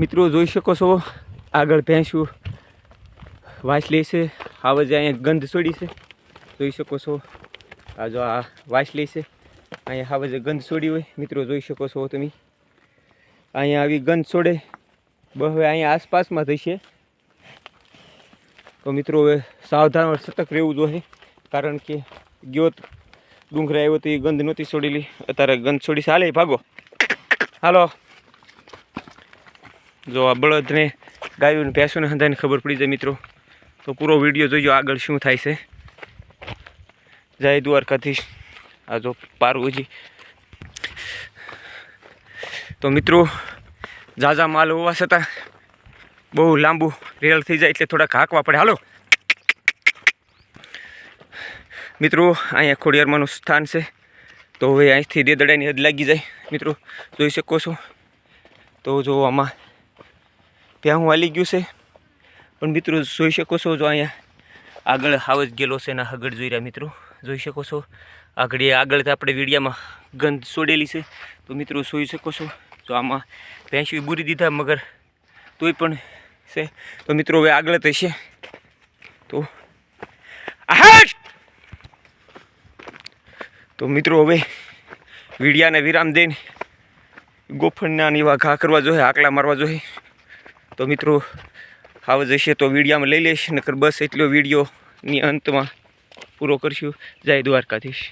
મિત્રો, જોઈ શકો છો, આગળ ભેંસું વાંસલી છે. આવા જે અહીંયા ગંધ છોડી છે. જોઈ શકો છો, આ જો આ વાંસલી છે. અહીંયા આવે જે ગંધ છોડી હોય. મિત્રો, જોઈ શકો છો તમે. અહીંયા આવી ગંધ છોડે બહુ હવે અહીંયા આસપાસમાં થશે. તો મિત્રો, હવે સાવધાન સતર્ક રહેવું જોઈએ. કારણ કે ગયો ડુંગરા આવ્યો તો એ ગંધ નહોતી છોડેલી અત્યારે ગંધ છોડી હાલે ભાગો. હાલો. જો આ બળદને ગાયું ભેંસોને હંધાને ખબર પડી જાય મિત્રો. તો પૂરો વીડિયો જોઈજો આગળ શું થાય છે. જય દ્વારકાથી આ જો પાર્વજી તો મિત્રો, ઝાઝા માલ હોવા છતાં બહુ લાંબુ રેલ થઈ જાય એટલે થોડાક હાંકવા પડે. હાલો. મિત્રો, અહીંયા ખોડિયારમાંનું સ્થાન છે. તો હવે અહીંથી દેદડાની હદ લાગી જાય. મિત્રો, જોઈ શકો છો. તો જો આમાં ત્યાં હું હાલી ગયું છે. પણ મિત્રો જોઈ શકો છો જો અહીંયા આગળ હાવજ ગયેલો છે એના આગળ જોઈ રહ્યા મિત્રો. જોઈ શકો છો. આગળ એ આગળ આપણે વીડિયામાં ગંધ છોડેલી છે. તો મિત્રો જોઈ શકો છો. તો આમાં ભેંસી બૂરી દીધા મગર તોય પણ છે. તો મિત્રો હવે આગળ થશે તો! તો મિત્રો હવે વીડિયાને વિરામ દઈને ગોફણના એવા ઘા કરવા જોઈએ આકલા મારવા જોઈએ તો મિત્રો આવ જશે તો વિડીયામાં લઈ લઈશ, નકર બસ એટલો વિડીયોની અંતમાં પૂરો કરશું. જય દ્વારકાધીશ.